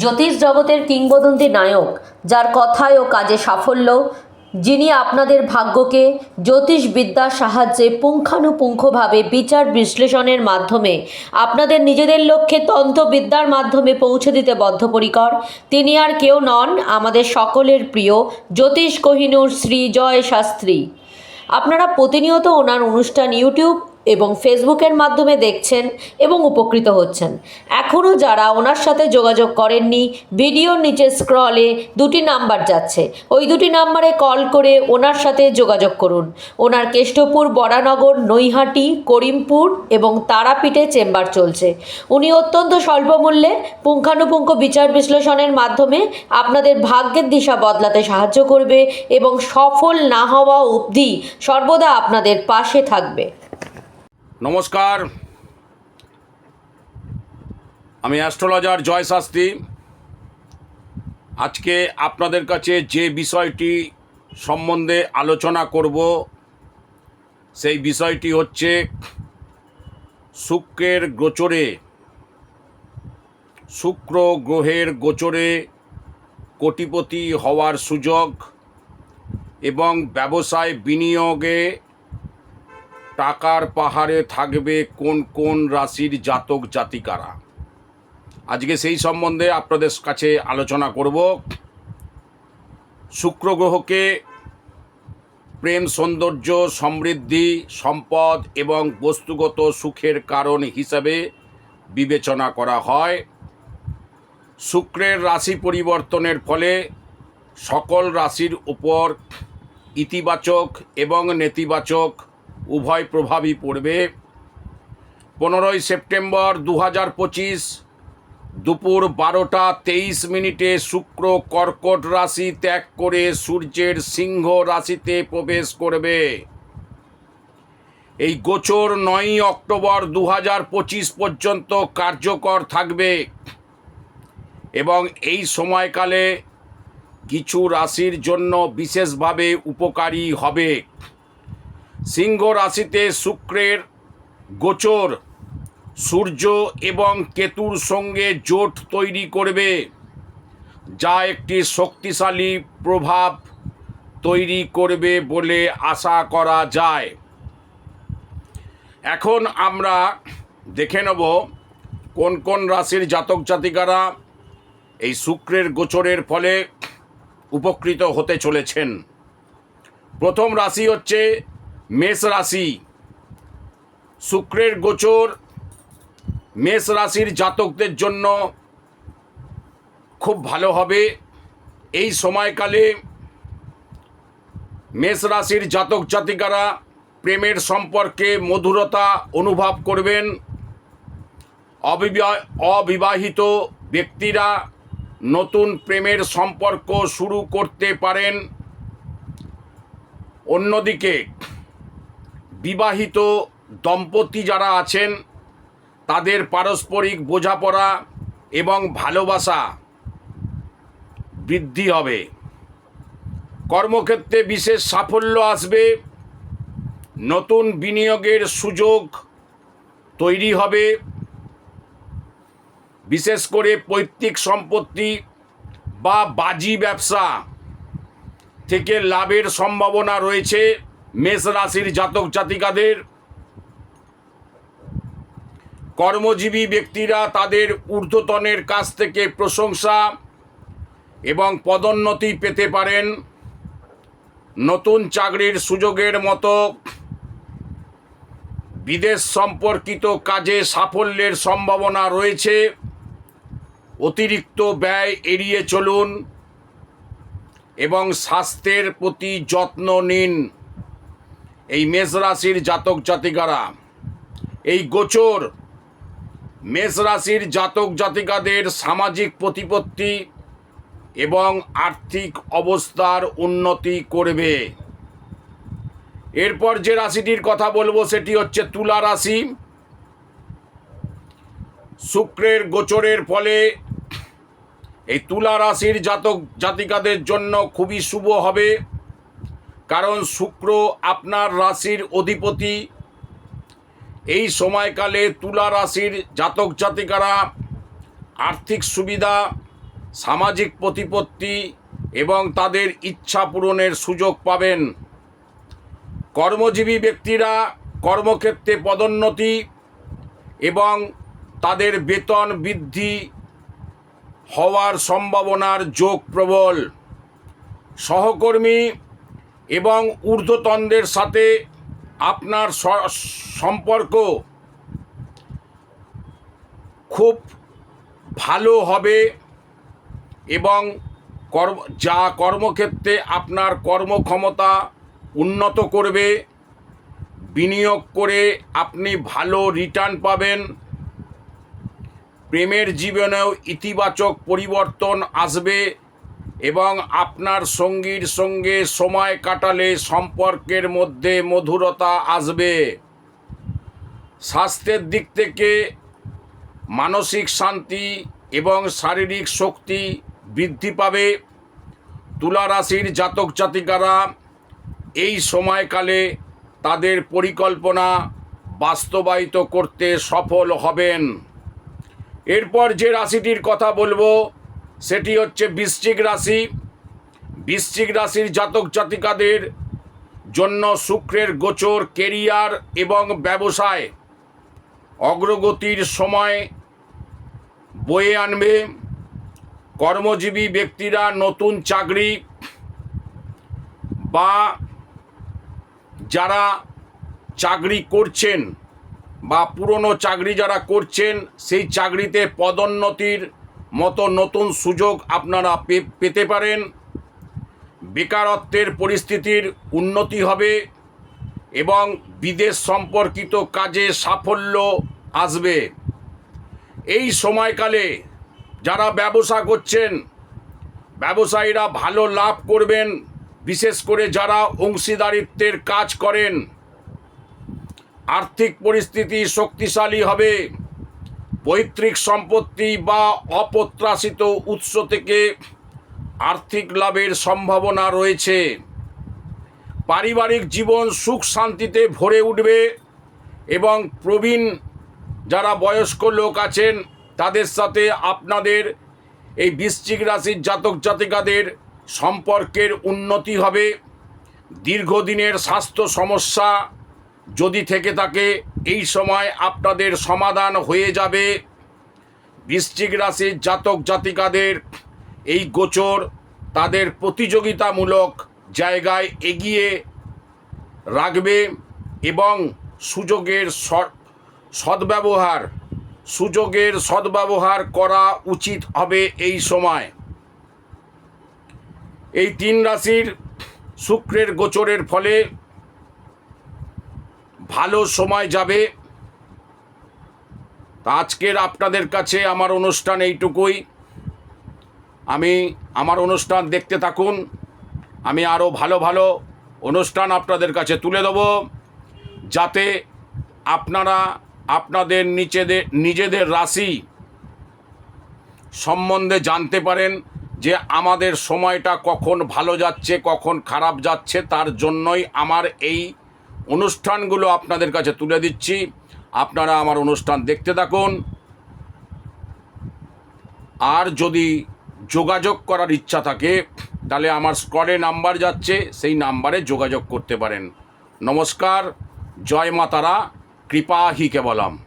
জ্যোতিষ জগতের কিংবদন্তি নায়ক, যার কথায় ও কাজে সাফল্য, যিনি আপনাদের ভাগ্যকে জ্যোতিষবিদ্যার সাহায্যে পুঙ্খানুপুঙ্খভাবে বিচার বিশ্লেষণের মাধ্যমে আপনাদের নিজেদের লক্ষ্যে তন্ত্রবিদ্যার মাধ্যমে পৌঁছে দিতে বদ্ধপরিকর, তিনি আর কেউ নন আমাদের সকলের প্রিয় জ্যোতিষ কোহিনূর শ্রী জয় শাস্ত্রী। আপনারা প্রতিনিয়ত ওনার অনুষ্ঠান ইউটিউব এবং ফেসবুকের মাধ্যমে দেখছেন এবং উপকৃত হচ্ছেন। এখনও যারা ওনার সাথে যোগাযোগ করেননি, ভিডিওর নিচে স্ক্রলে দুটি নাম্বার যাচ্ছে। ওই দুটি নাম্বারে কল করে ওনার সাথে যোগাযোগ করুন। ওনার কেষ্টপুর, বরানগর, নৈহাটি, করিমপুর এবং তারাপীঠে চেম্বার চলছে। উনি অত্যন্ত স্বল্প মূল্যে পুঙ্খানুপুঙ্খ বিচার বিশ্লেষণের মাধ্যমে আপনাদের ভাগ্যের দিশা বদলাতে সাহায্য করবে এবং সফল না হওয়া অবধি সর্বদা আপনাদের পাশে থাকবে। নমস্কার। আমি অ্যাস্ট্রোলজার জয় শাস্ত্রী আজকে আপনাদের কাছে যে বিষয়টি সম্বন্ধে আলোচনা করব, সেই বিষয়টি হচ্ছে শুক্রের গোচরে, শুক্র গ্রহের গোচরে কোটিপতি হওয়ার সুযোগ এবং ব্যবসায় বিনিয়োগে টাকার পাহাড়ে থাকবে কোন কোন রাশির জাতক জাতিকারা? আজকে সেই সম্বন্ধে আপনাদের কাছে আলোচনা করব। শুক্র গ্রহকে প্রেম, সৌন্দর্য, সমৃদ্ধি, সম্পদ এবং বস্তুগত সুখের কারণ হিসাবে বিবেচনা করা হয়। শুক্রের রাশি পরিবর্তনের ফলে সকল রাশির উপর ইতিবাচক এবং নেতিবাচক উভয় প্রভাবই পড়বে। পনেরোই সেপ্টেম্বর দু হাজার পঁচিশ দুপুর বারোটা তেইশ মিনিটে শুক্র কর্কট রাশি ত্যাগ করে সূর্যের সিংহ রাশিতে প্রবেশ করবে। এই গোচর নয়ই অক্টোবর দু হাজার পঁচিশ পর্যন্ত কার্যকর থাকবে এবং এই সময়কালে কিছু রাশির জন্য বিশেষভাবে উপকারী হবে। সিংহ রাশিতে শুক্রের গোচর। সূর্য এবং কেতুর সঙ্গে জোট তৈরি করবে, যা একটি শক্তিশালী প্রভাব তৈরি করবে বলে আশা করা যায়। এখন আমরা দেখে নেব কোন কোন রাশির জাতক জাতিকারা এই শুক্রের গোচরের ফলে উপকৃত হতে চলেছেন। প্রথম রাশি হচ্ছে মেষ রাশি। শুক্রের গোচর মেষ রাশির জাতকদের জন্য খুব ভালো হবে। এই সময়কালে মেষ রাশির জাতক জাতিকারা প্রেমের সম্পর্কে মধুরতা অনুভব করবেন। অবিবাহ অবিবাহিত ব্যক্তিরা নতুন প্রেমের সম্পর্ক শুরু করতে পারেন। অন্যদিকে বিবাহিত দম্পতি যারা আছেন, তাদের পারস্পরিক বোঝাপড়া এবং ভালোবাসা বৃদ্ধি হবে। কর্মক্ষেত্রে বিশেষ সাফল্য আসবে। নতুন বিনিয়োগের সুযোগ তৈরি হবে। বিশেষ করে পৈতৃক সম্পত্তি বা বাজি ব্যবসা থেকে লাভের সম্ভাবনা রয়েছে। মেষ রাশির জাতক জাতিকাদের কর্মজীবী ব্যক্তিরা তাদের ঊর্ধ্বতনের কাছ থেকে প্রশংসা এবং পদোন্নতি পেতে পারেন। নতুন চাকরির সুযোগের মতো বিদেশ সম্পর্কিত কাজে সাফল্যের সম্ভাবনা রয়েছে। অতিরিক্ত ব্যয় এড়িয়ে চলুন এবং স্বাস্থ্যের প্রতি যত্ন নিন। এই মেষ রাশির জাতক জাতিকারা, এই গোচর মেষ রাশির জাতক জাতিকাদের সামাজিক প্রতিপত্তি এবং আর্থিক অবস্থার উন্নতি করবে। এরপর যে রাশিটির কথা বলব সেটি হচ্ছে তুলা রাশি। শুক্রের গোচরের ফলে এই তুলা রাশির জাতক জাতিকাদের জন্য খুবই শুভ হবে। কারণ শুক্র আপনার রাশির অধিপতি। এই সময়কালে তুলা রাশির জাতক জাতিকারা আর্থিক সুবিধা, সামাজিক প্রতিপত্তি এবং তাদের ইচ্ছা পূরণের সুযোগ পাবেন। কর্মজীবী ব্যক্তিরা কর্মক্ষেত্রে পদোন্নতি এবং তাদের বেতন বৃদ্ধি হওয়ার সম্ভাবনার যোগ প্রবল। সহকর্মী এবং ঊর্ধ্বতনদের সাথে আপনার সম্পর্ক খুব ভালো হবে এবং কর্ম যা কর্মক্ষেত্রে আপনার কর্মক্ষমতা উন্নত করবে, বিনিয়োগ করে আপনি ভালো রিটার্ন পাবেন। প্রেমের জীবনেও ইতিবাচক পরিবর্তন আসবে। এবং আপনার সঙ্গীর সঙ্গে সময় কাটালে সম্পর্কের মধ্যে মধুরতা আসবে। স্বাস্থ্যের দিক থেকে মানসিক শান্তি এবং শারীরিক শক্তি বৃদ্ধি পাবে। তুলা রাশির জাতক জাতিকারা এই সময়কালে তাদের পরিকল্পনা বাস্তবায়িত করতে সফল হবেন। এরপর যে রাশিটির কথা বলব সেটি হচ্ছে বৃশ্চিক রাশি। বৃশ্চিক রাশির জাতক জাতিকাদের জন্য শুক্রের গোচর, কেরিয়ার এবং ব্যবসায় অগ্রগতির সময় বয়ে আনবে। কর্মজীবী ব্যক্তিরা নতুন চাকরি বা যারা চাকরি করছেন বা পুরনো চাকরি যারা করছেন, সেই চাকরিতে পদোন্নতির মতো নতুন সুযোগ আপনারা পেতে পারেন। বেকারত্বের পরিস্থিতির উন্নতি হবে এবং বিদেশ সম্পর্কিত কাজে সাফল্য আসবে। এই সময়কালে যারা ব্যবসা করছেন, ব্যবসায়ীরা ভালো লাভ করবেন, বিশেষ করে যারা অংশীদারিত্বের কাজ করেন। আর্থিক পরিস্থিতি শক্তিশালী হবে। পৈতৃক সম্পত্তি বা অপ্রত্যাশিত উৎস থেকে আর্থিক লাভের সম্ভাবনা রয়েছে। পারিবারিক জীবন সুখ শান্তিতে ভরে উঠবে এবং প্রবীণ যারা বয়স্ক লোক আছেন, তাদের সাথে আপনাদের এই বৃশ্চিক রাশির জাতক জাতিকাদের সম্পর্কের উন্নতি হবে। দীর্ঘদিনের স্বাস্থ্য সমস্যা যদি থেকে থাকে এই সময় আপনাদের সমাধান হয়ে যাবে। বৃশ্চিক রাশির জাতক জাতিকাদের এই গোচর তাদের প্রতিযোগিতামূলক জায়গায় এগিয়ে রাখবে এবং সুযোগের সদ্ব্যবহার সুযোগের সদ্ব্যবহার করা উচিত হবে এই সময়। এই তিন রাশির শুক্রের গোচরের ফলে ভালো সময় যাবে। তা আজকের আপনাদের কাছে আমার অনুষ্ঠান এইটুকুই। আমি, আমার অনুষ্ঠান দেখতে থাকুন। আমি আরও ভালো ভালো অনুষ্ঠান আপনাদের কাছে তুলে দেব। যাতে আপনারা, আপনাদের নিচেদের, নিজেদের রাশি সম্বন্ধে জানতে পারেন যে আমাদের সময়টা কখন ভালো যাচ্ছে, কখন খারাপ যাচ্ছে, তার জন্যই আমার এই অনুষ্ঠানগুলো আপনাদের কাছে তুলে দিচ্ছি। আপনারা আমার অনুষ্ঠান দেখতে থাকুন। আর যদি যোগাযোগ করার ইচ্ছা থাকে, তাহলে আমার স্কোয়াডে নাম্বার যাচ্ছে, সেই নাম্বারে যোগাযোগ করতে পারেন। নমস্কার, জয় মাতারা, কৃপা কেবলম।